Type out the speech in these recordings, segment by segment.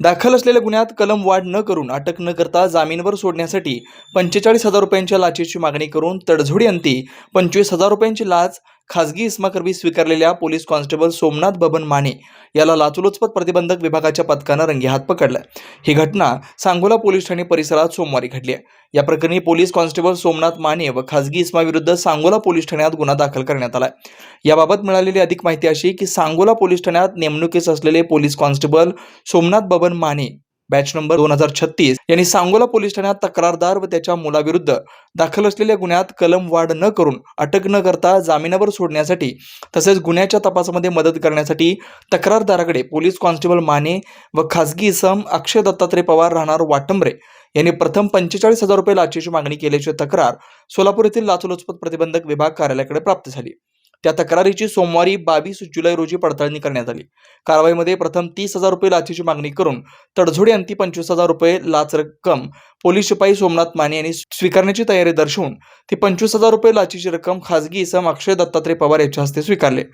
दाखल असलेल्या गुन्ह्यात कलम वाढ न करून अटक न करता जामीनवर सोडण्यासाठी पंचेचाळीस हजार रुपयांच्या लाचेची मागणी करून तडझोडी अंती पंचवीस हजार रुपयांची लाच खासगी इस्माकरवी स्वीकारलेल्या पोलीस कॉन्स्टेबल सोमनाथ बबन माने याला लाचलुचपत प्रतिबंधक विभागाच्या पथकानं रंगेहात पकडलं ही घटना सांगोला पोलीस ठाणे परिसरात सोमवारी घडली आहे. या प्रकरणी पोलीस कॉन्स्टेबल सोमनाथ माने व खासगी इस्माविरुद्ध सांगोला पोलीस ठाण्यात गुन्हा दाखल करण्यात आलाय. याबाबत मिळालेली अधिक माहिती अशी की सांगोला पोलीस ठाण्यात नेमणुकीस असलेले police constable Somnath Baban Mane batch number दोन हजार छत्तीस. यांनी सांगोला पोलीस ठाण्यात तक्रारदार व त्याच्या मुलाविरुद्ध दाखल असलेल्या गुन्ह्यात कलम वाढ न करून अटक न करता जामिनावर सोडण्यासाठी तसेच गुन्ह्याच्या तपासामध्ये मदत करण्यासाठी तक्रारदाराकडे पोलीस कॉन्स्टेबल माने व खासगी इसम अक्षय दत्तात्रय पवार राहणार वाटंबरे यांनी प्रथम पंचेचाळीस हजार रुपये लाचेची मागणी केल्याची तक्रार सोलापूर येथील लाचलुचपत प्रतिबंधक विभाग कार्यालयाकडे प्राप्त झाली. त्या तक्रारीची सोमवारी बावीस जुलै रोजी पडताळणी करण्यात आली. कारवाईमध्ये प्रथम तीस हजार रुपये लाचेची मागणी करून तडझोडी अंती पंचवीस हजार रुपये लाच रक्कम पोलीस शिपाई सोमनाथ माने यांनी स्वीकारण्याची तयारी दर्शवून ती पंचवीस हजार रुपये लाचेची रक्कम खासगी इसम अक्षय दत्तात्रय पवार यांच्या हस्ते स्वीकारले.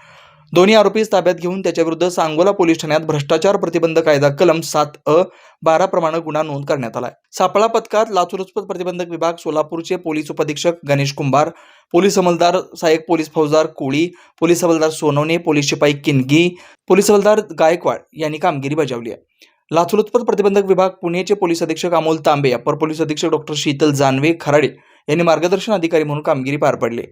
दोन्ही आरोपीस ताब्यात घेऊन त्याच्याविरुद्ध सांगोला पोलीस ठाण्यात भ्रष्टाचार प्रतिबंध कायदा कलम सात अ बारा प्रमाणे गुन्हा नोंद करण्यात आलाय. सापळा पथकात लाचलुचपत प्रतिबंधक विभाग सोलापूरचे पोलीस उपधीक्षक गणेश कुंभार पोलीस अंमलदार सहाय्यक पोलीस फौजदार कोळी पोलीस हवालदार सोनवणे पोलीस शिपाई किनगी पोलीस हवालदार गायकवाड यांनी कामगिरी बजावली आहे. लाचलुचपत प्रतिबंधक विभाग पुणेचे पोलीस अधीक्षक अमोल तांबे अपर पोलीस अधीक्षक डॉक्टर शीतल जानवे खराडे यांनी मार्गदर्शन अधिकारी म्हणून कामगिरी पार पाडली